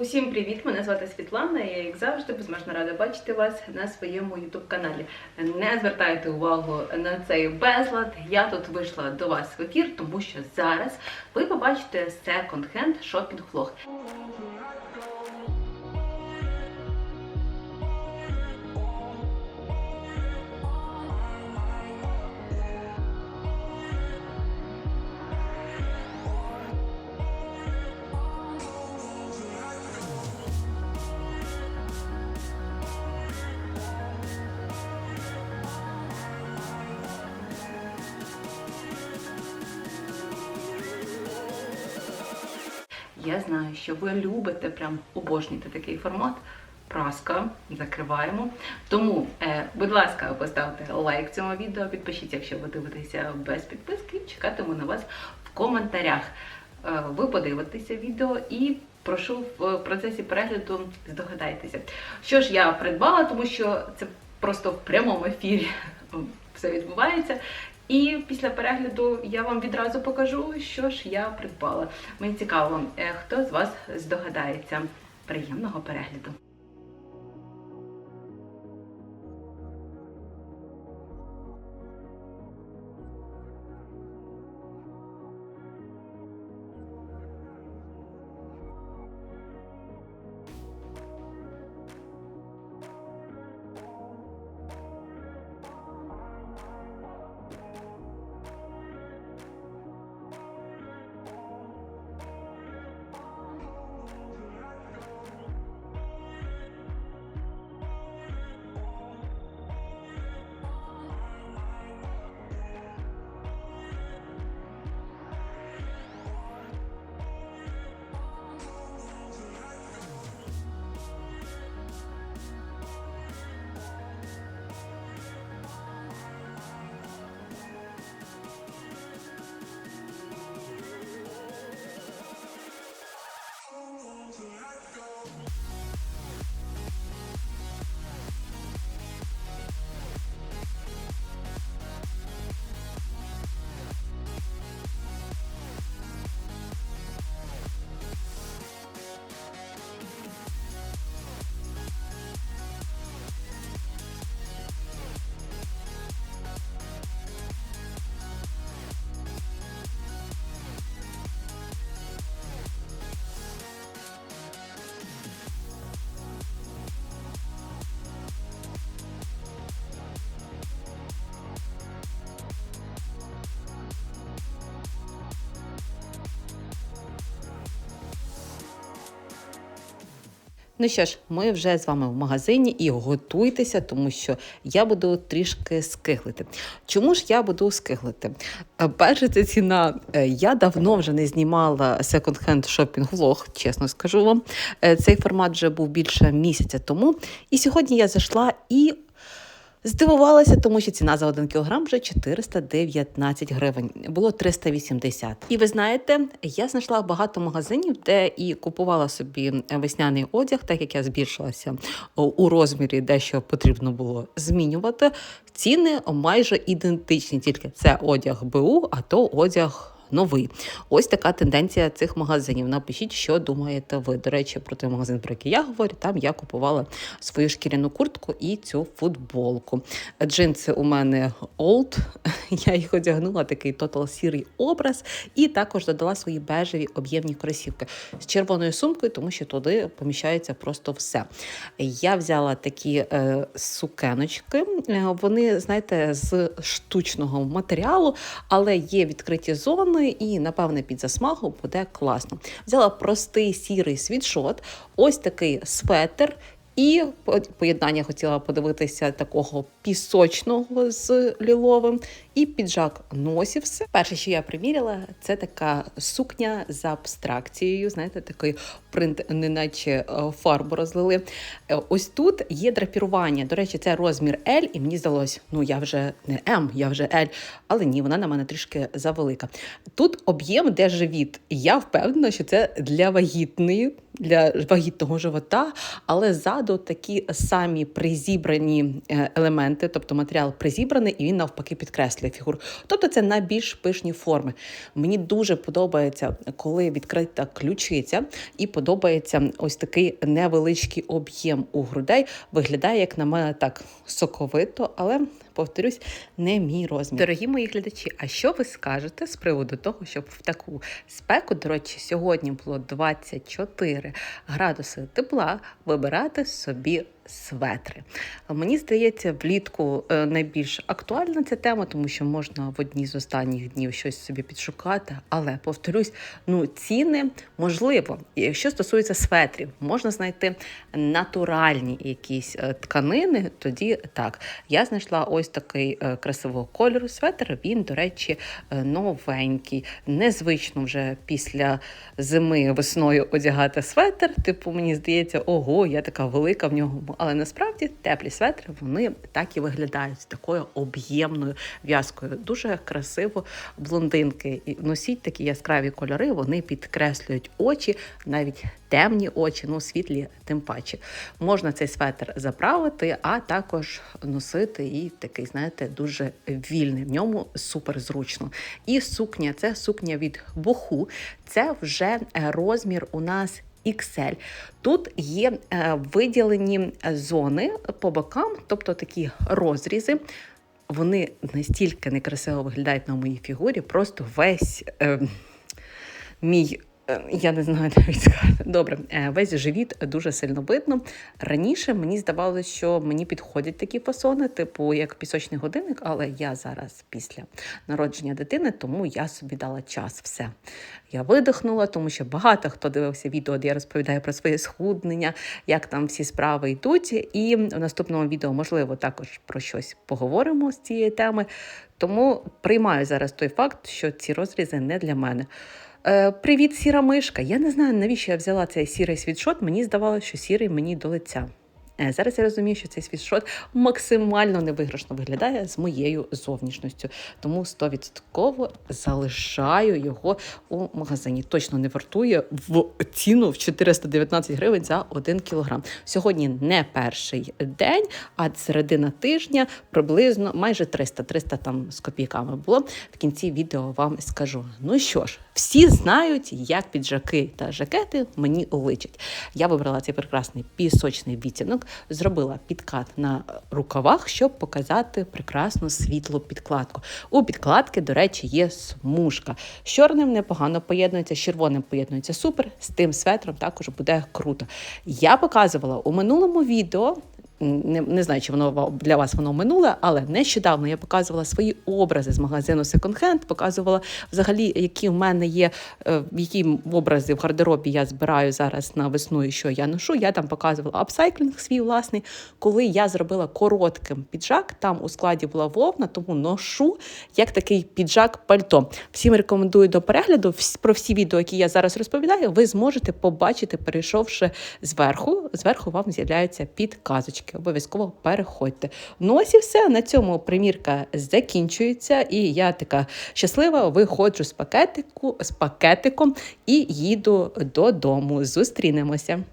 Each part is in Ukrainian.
Усім привіт! Мене звати Світлана. Я, як завжди, безмежно рада бачити вас на своєму youtube каналі. Не звертайте увагу на цей безлад. Я тут вийшла до вас в ефір, тому що зараз ви побачите секонд-хенд шопінг Я знаю, що ви любите, прям обожнюєте такий формат. Праска, закриваємо. Тому, е, будь ласка, поставте лайк цьому відео, підпишіться, якщо ви дивитеся без підписки. Чекатиму на вас в коментарях. Е, ви подивитеся відео і прошу в процесі перегляду здогадайтеся. Що ж я придбала, тому що це просто в прямому ефірі все відбувається. І після перегляду я вам відразу покажу, що ж я придбала. Мені цікаво, е, хто з вас здогадається. Приємного перегляду. Ну що ж, ми вже з вами в магазині і готуйтеся, тому що я буду трішки скиглити. Чому ж я буду скиглити? Е, Перше, це ціна. Е, Я давно вже не знімала секонд-хенд шопінг влог, чесно скажу вам. Е, Цей формат вже був більше місяця тому. І сьогодні я зайшла і Здивувалася, тому що ціна за 1 кілограм вже 419 гривень. Було 380. І ви знаєте, я знайшла багато магазинів, де і купувала собі весняний одяг, так як я збільшилася у розмірі, дещо потрібно було змінювати. Ціни майже ідентичні, тільки це одяг БУ, а то одяг. Новий. Ось така тенденція цих магазинів. Напишіть, що думаєте ви. До речі, про той магазин, про який я говорю, там я купувала свою шкіряну куртку і цю футболку. Джинси у мене old, я їх одягнула, такий тотал сірий образ, і також додала свої бежеві об'ємні кросівки з червоною сумкою, тому що туди поміщається просто все. Я взяла такі е, сукеночки, е, вони, знаєте, з штучного матеріалу, але є відкриті зони, і, напевне, під засмагу буде класно. Взяла простий сірий світшот, ось такий светр. І поєднання хотіла подивитися такого пісочного з ліловим, і піджак носівси. Перше, що я приміряла, це така сукня з абстракцією. Знаєте, такий принт, неначе е, фарбу розлили. Е, Ось тут є драпірування. До речі, це розмір L, і мені здалось, ну я вже не М, я вже L, але ні, вона на мене трішки завелика. Тут об'єм, де живіт. І я впевнена, що це для вагітної, для вагітного живота, але ззаду складу такі самі призібрані е, елементи, тобто матеріал призібраний, і він навпаки підкреслює фігуру. Тобто це на більш пишні форми. Мені дуже подобається, коли відкрита ключиця, і подобається ось такий невеличкий об'єм у грудей. Виглядає, як на мене, так соковито, але повторюсь, не мій розмір. Дорогі мої глядачі, а що ви скажете з приводу того, щоб в таку спеку, до речі, сьогодні було 24 градуси тепла, вибирати собі светри. Мені здається, влітку е, найбільш актуальна ця тема, тому що можна в одній з останніх днів щось собі підшукати. Але повторюсь, ну ціни можливо. Якщо стосується светрів, можна знайти натуральні якісь е, тканини. Тоді так. Я знайшла ось такий е, красивого кольору светр. Він, до речі, новенький. Незвично вже після зими весною одягати светр. Типу, мені здається, ого, я така велика в нього. Але насправді теплі светри вони так і виглядають такою об'ємною в'язкою. Дуже красиво блондинки. І носіть такі яскраві кольори, вони підкреслюють очі, навіть темні очі, ну світлі, тим паче. Можна цей светр заправити, а також носити і такий, знаєте, дуже вільний. В ньому супер зручно. І сукня це сукня від буху. Це вже розмір у нас. XL. Тут є е, виділені зони по бокам, тобто такі розрізи. Вони настільки некрасиво виглядають на моїй фігурі, просто весь е, мій. Е, Я не знаю навіть сказати. Добре, е, весь живіт дуже сильно видно. Раніше мені здавалося, що мені підходять такі фасони, типу як пісочний годинник, але я зараз після народження дитини, тому я собі дала час. Все. Я видихнула, тому що багато хто дивився відео, де я розповідаю про своє схуднення, як там всі справи йдуть. І в наступному відео, можливо, також про щось поговоримо з цієї теми. Тому приймаю зараз той факт, що ці розрізи не для мене. Е, Привіт, сіра мишка. Я не знаю, навіщо я взяла цей сірий світшот. Мені здавалося, що сірий мені до лиця. Е, Зараз я розумію, що цей світшот максимально невиграшно виглядає з моєю зовнішністю. Тому 100% залишаю його у магазині. Точно не вартує в ціну в 419 гривень за 1 кілограм. Сьогодні не перший день, а середина тижня приблизно майже 300, 300 там з копійками було. В кінці відео вам скажу. Ну що ж, всі знають, як піджаки та жакети мені личать. Я вибрала цей прекрасний пісочний відтінок, зробила підкат на рукавах, щоб показати прекрасну світлу підкладку. У підкладки, до речі, є смужка. З чорним непогано поєднується, з червоним поєднується супер. З тим светром також буде круто. Я показувала у минулому відео. Не, не знаю, чи воно для вас воно минуле, але нещодавно я показувала свої образи з магазину Second Hand, показувала взагалі, які в мене є, е, які образи в гардеробі я збираю зараз на весну і що я ношу. Я там показувала апсайклінг свій власний, коли я зробила коротким піджак. Там у складі була вовна, тому ношу як такий піджак пальто. Всім рекомендую до перегляду. Про всі відео, які я зараз розповідаю, ви зможете побачити, перейшовши зверху. Зверху вам з'являються підказочки. Обов'язково переходьте. Ну ось і все. На цьому примірка закінчується, і я така щаслива. Виходжу з пакетику з пакетиком і їду додому. Зустрінемося.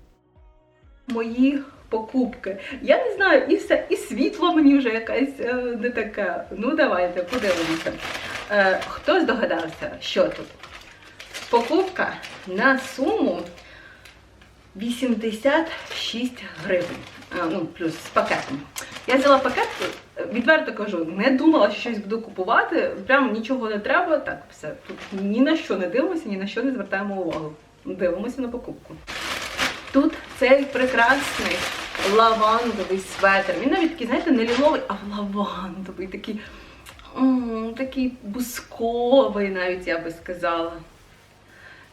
Мої покупки. Я не знаю, і все, і світло мені вже якесь е, не таке. Ну давайте подивимося. Е, хто здогадався, що тут? Покупка на суму 86 гривень. А, ну, плюс з пакетом. Я взяла пакет, е, відверто кажу, не думала, що щось буду купувати. Прямо нічого не треба. Так, все. Тут ні на що не дивимося, ні на що не звертаємо увагу. Дивимося на покупку. Тут цей прекрасний лавандовий светр. Він навіть такий, знаєте, не ліловий, а лавандовий, такий, такий бусковий, навіть я би сказала.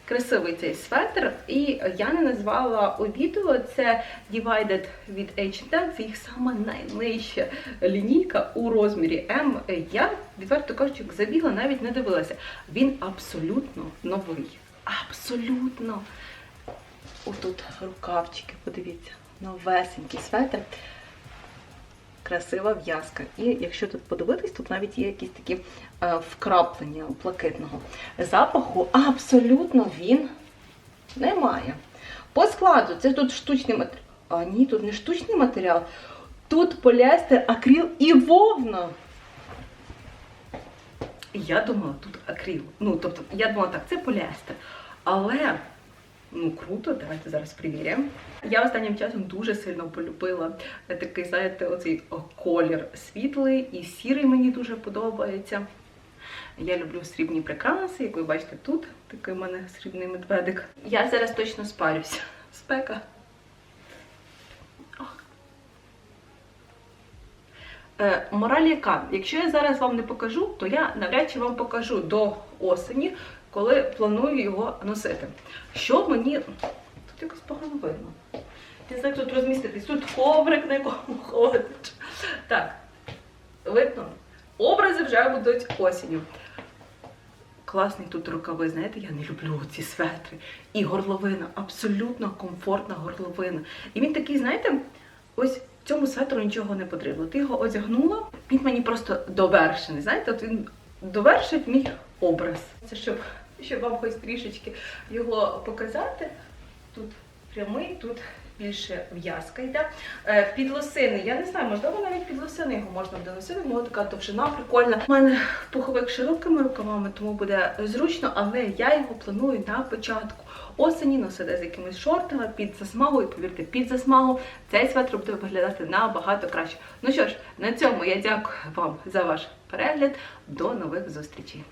Красивий цей светр, і я не назвала у відео це Divided від H&M, це їх сама найнижча лінійка у розмірі М. Я, відверто кажучи, забігла, навіть не дивилася. Він абсолютно новий. Абсолютно. Отут рукавчики, подивіться, новесенький светр. Красива в'язка. І якщо тут подивитись, тут навіть є якісь такі е, вкраплення блакитного запаху. Абсолютно він немає. По складу, це тут штучний матеріал. А ні, тут не штучний матеріал. Тут поліестер, акрил і вовна. Я думала, тут акрил. Ну, тобто, я думала, так, це поліестер. Але ну круто, давайте зараз перевіримо. Я останнім часом дуже сильно полюбила такий, знаєте, оцей колір світлий і сірий мені дуже подобається. Я люблю срібні прикраси, як ви бачите, тут такий у мене срібний медведик. Я зараз точно спарюся. Спека. Е, мораль яка? Якщо я зараз вам не покажу, то я навряд чи вам покажу до осені, коли планую його носити. Що мені. Тут якось погано видно. Не знаю, як тут розміститись. Тут коврик, на якому ходить. Так, видно? Образи вже будуть осінню. Класний тут рукави, знаєте, я не люблю ці светри. І горловина, абсолютно комфортна горловина. І він такий, знаєте, ось цьому светру нічого не потрібно. Ти його одягнула, він мені просто довершений. Знаєте, от він довершить мій образ. Це щоб, щоб вам хоч трішечки його показати. Тут прямий, тут більше в'язка йде. Е, Під лосини, я не знаю, можливо, навіть під лосини його можна буде носити, в нього така довжина прикольна. У мене пуховик широкими рукавами, тому буде зручно, але я його планую на початку осені носити з якимись шортами під засмагу. І повірте, під засмагу цей светр буде виглядати набагато краще. Ну що ж, на цьому я дякую вам за ваш перегляд. До нових зустрічей.